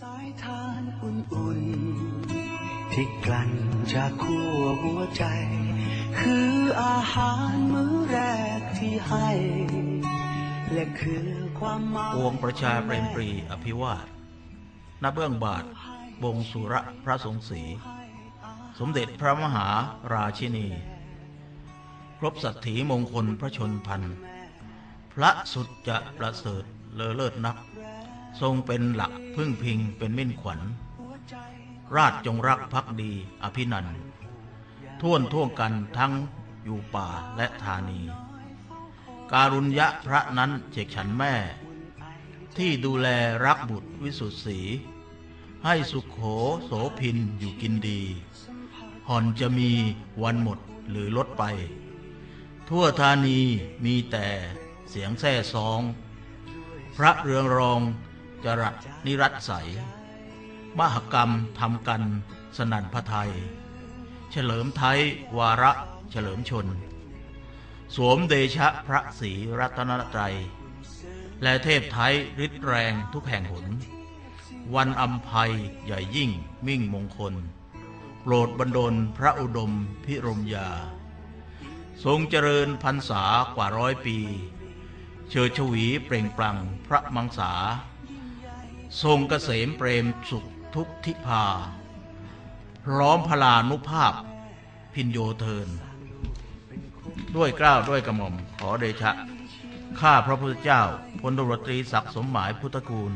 สายทานอุ่นๆที่กลั่นจากขั้วหัวใจ คืออาหารมื้อแรกที่ให้ และคือความหมายปวงประชาเปรมปรีอภิวาทณเบื้องบาทบงสุระพระสงศรีสมเด็จพระมหาราชินี ครบสัตถีมงคลพระชนพันธ์พระสุดจะประเสริฐเลอเลิศนัก ทรงเป็นหลักพึ่งพิงเป็นมิ่นขวัญ ราชจงรักภักดีอภินันท์ท่วนท่วงกันทั้งอยู่ป่าและธานี การุญยะพระนั้นเจกฉันแม่ ที่ดูแลรักบุตรวิสุทธิสีให้สุขโขโสพินอยู่กินดีห่อนจะมีวันหมดหรือลดไป ทั่วธานีมีแต่เสียงแซ่ซอง พระเรืองรอง จรัสนิรัตใสมหกรรมทำกันสนั่นพระไทย เฉลิมไทยวาระเฉลิมชน สวมเดชะพระศรีรัตนตรัย และเทพไทยฤทธิ์แรงทุกแห่งหน วันอัมภัยใหญ่ยิ่งมิ่งมงคล โปรดบรรดลพระอุดมพิรมยา ทรงเจริญพรรษากว่าร้อยปี เชิดชวีเปล่งปลั่งพระมังสา ทรงเกษมเปรมสุขทุกทิพาพร้อมพลานุภาพ พินโยเทิน ด้วยเกล้าวด้วยกระหม่อมขอเดชะ ข้าพระพุทธเจ้าพลตรตรีศักดิ์สมหมายพุทธกูล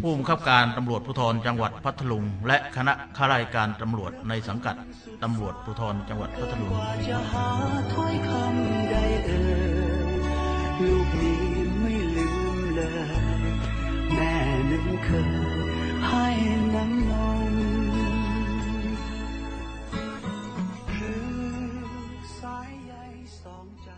ผู้บังคับการตำรวจภูธรจังหวัดพัทลุง และคณะข้าราชการตำรวจในสังกัดตำรวจภูธรจังหวัดพัทลุงว่าจะหาถ้อย นึ่งเคยให้น้ำนมหรือสายใยสองใจ